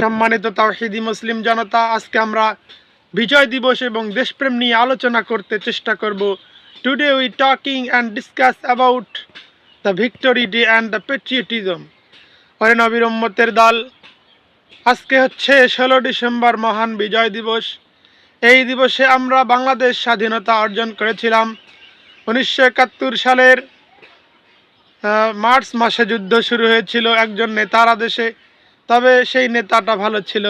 সম্মানিত তাওহিদি মুসলিম জনতা, আজকে আমরা বিজয় দিবস এবং দেশপ্রেম নিয়ে আলোচনা করতে চেষ্টা করব। Today we talking and discuss about the victory day and the patriotism হরে নবীর উম্মতের দল, আজকে হচ্ছে ষোলো ডিসেম্বর মহান বিজয় দিবস। এই দিবসে আমরা বাংলাদেশ স্বাধীনতা অর্জন করেছিলাম। উনিশশো একাত্তর সালের মার্চ মাসে যুদ্ধ শুরু হয়েছিল একজন নেতার আদেশে। তবে সেই নেতাটা ভালো ছিল।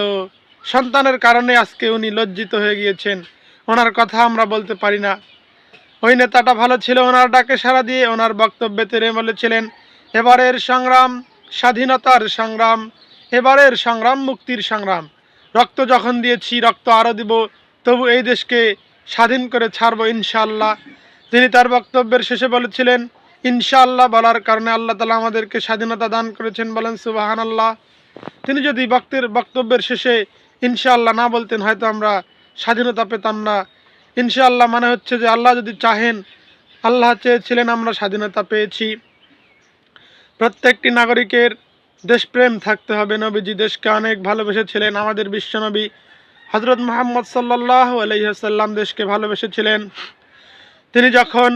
সন্তানের কারণে আজকে উনি লজ্জিত হয়ে গিয়েছেন। ওনার কথা আমরা বলতে পারি না। ওই নেতাটা ভালো ছিল, ওনার ডাকে সাড়া দিয়ে ওনার বক্তব্যে তেরে বলেছিলেন এবারের সংগ্রাম, স্বাধীনতার সংগ্রাম, এবারের সংগ্রাম, মুক্তির সংগ্রাম। রক্ত যখন দিয়েছি, রক্ত আরও দিব, তবু এই দেশকে স্বাধীন করে ছাড়বো ইনশাআল্লাহ। তিনি তার বক্তব্যের শেষে বলেছিলেন, ইনশাআল্লাহ বলার কারণে আল্লাহ তালা আমাদেরকে স্বাধীনতা দান করেছেন বলেন সুবাহান আল্লাহ তিনি যদি বক্তের বক্তব্যের শেষে ইনশাআল্লাহ না বলতেন, হয়তো আমরা স্বাধীনতা পেতাম না। ইনশাআল্লাহ মানে হচ্ছে যে আল্লাহ যদি চাহেন, আল্লাহ চেয়েছিলেন আমরা স্বাধীনতা পেয়েছি। প্রত্যেকটি নাগরিকের দেশপ্রেম থাকতে হবে। নবীজি দেশকে অনেক ভালোবেসেছিলেন। আমাদের বিশ্বনবী হজরত মোহাম্মদ সাল্লাহ আলহিহাসাল্লাম দেশকে ভালোবেসেছিলেন। তিনি যখন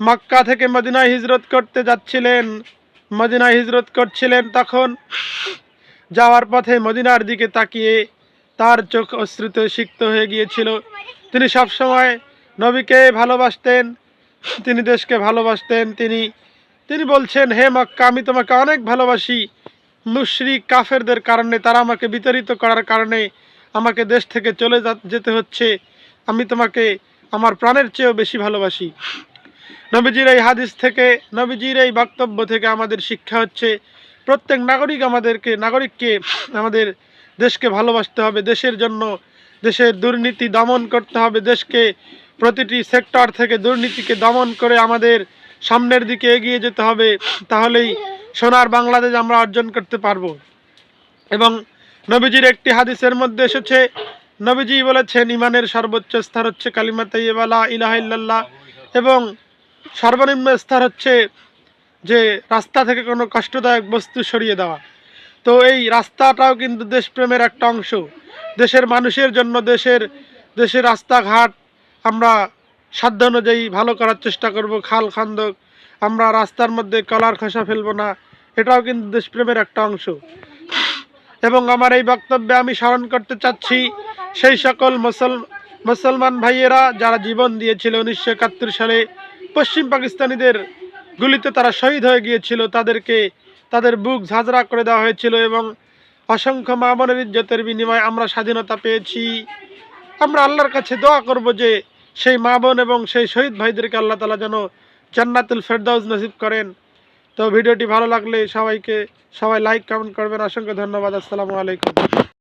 মক্কা থেকে মদিনায় হিজরত করতে যাচ্ছিলেন, মদিনায় হিজরত করছিলেন, তখন যাওয়ার পথে মদিনার দিকে তাকিয়ে তার চোখ অশ্রুতে সিক্ত হয়ে গিয়েছিল। তিনি সবসময় নবীকে ভালোবাসতেন, তিনি দেশকে ভালোবাসতেন, তিনি তিনি বলছেন, হে মক্কা, আমি তোমাকে অনেক ভালোবাসি। মুশরিক, কাফেরদের কারণে, তারা আমাকে বিতাড়িত করার কারণে আমাকে দেশ থেকে চলে যেতে হচ্ছে। আমি তোমাকে, আমার প্রাণের চেয়েও বেশি ভালোবাসি। নবীজির এই হাদিস থেকে, নবীজির এই বক্তব্য থেকে আমাদের শিক্ষা হচ্ছে প্রত্যেক নাগরিক আমাদেরকে, নাগরিককে আমাদের দেশকে ভালোবাসতে হবে, দেশের জন্য, দেশের দুর্নীতি দমন করতে হবে, দেশকে প্রতিটি সেক্টর থেকে দুর্নীতিকে দমন করে আমাদের সামনের দিকে এগিয়ে যেতে হবে, তাহলেই সোনার বাংলাদেশ আমরা অর্জন করতে পারব। এবং নবীজির একটি হাদিসের মধ্যে এসেছে, নবীজি বলেছেন, ইমানের সর্বোচ্চ স্তর হচ্ছে কালিমা তাইয়েবালা ইলাহা ইল্লাল্লাহ। এবং সর্বনিম্ন স্তর হচ্ছে যে রাস্তা থেকে কোনো কষ্টদায়ক বস্তু সরিয়ে দেওয়া। তো এই রাস্তাটাও কিন্তু দেশপ্রেমের একটা অংশ। দেশের মানুষের জন্য দেশের দেশের রাস্তাঘাট আমরা সাধ্য অনুযায়ী ভালো করার চেষ্টা করব, খাল খান্দক। আমরা রাস্তার মধ্যে কলার খসা ফেলব না। এটাও কিন্তু দেশপ্রেমের একটা অংশ। এবং আমার এই বক্তব্যে আমি স্মরণ করতে চাচ্ছি সেই সকল মুসল, মুসলমান ভাইয়েরা যারা জীবন দিয়েছিল উনিশশো একাত্তর সালে পশ্চিম পাকিস্তানিদের গুলিতে তারা শহীদ হয়ে গিয়েছিল। তাদেরকে, তাদের বুক ঝাঁঝরা করে দেওয়া হয়েছিল এবং অসংখ্য মা বোনের ইজ্জতের বিনিময়ে আমরা স্বাধীনতা পেয়েছি। আমরা আল্লাহর কাছে দোয়া করব যে সেই মা বোন এবং সেই শহীদ ভাইদেরকে আল্লাহ তালা যেন জান্নাতুল ফেরদাউজ নসিব করেন। তো ভিডিওটি ভালো লাগলে সবাইকে, সবাই লাইক কমেন্ট করবেন। অসংখ্য ধন্যবাদ। আসসালামু আলাইকুম।